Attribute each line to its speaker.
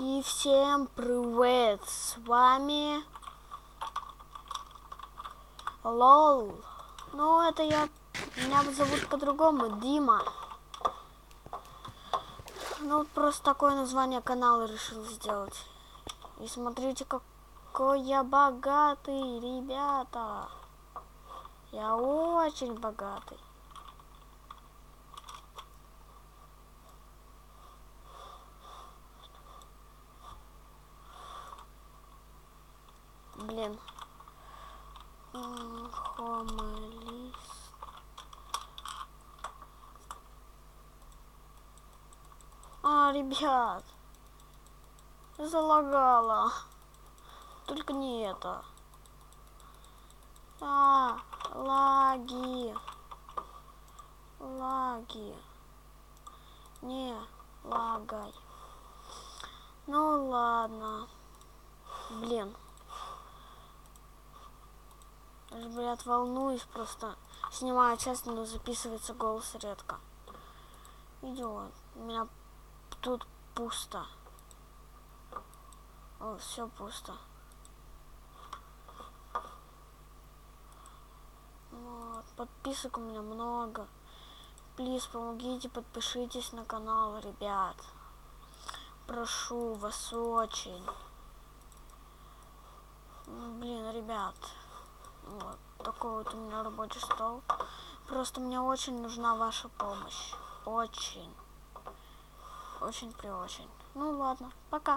Speaker 1: И всем привет! С вами Лол. Ну, это я... Меня зовут по-другому, Дима. Ну, просто такое название канала решил сделать. И смотрите, какой я богатый, ребята. Я очень богатый. Блин. Хомолист. А, ребят. Залагала. Только не это. А, лаги. Лаги. Не, лагай. Ну ладно. Блин. Даже, блядь, волнуюсь просто. Снимаю честно, но записывается голос редко. Идиот. У меня тут пусто. Все пусто. Вот. Подписок у меня много. Плиз, помогите, подпишитесь на канал, ребят. Прошу вас очень. Блин, ребят. Такой вот у меня рабочий стол. Просто мне очень нужна ваша помощь. Очень. Очень при очень. Ну ладно, пока.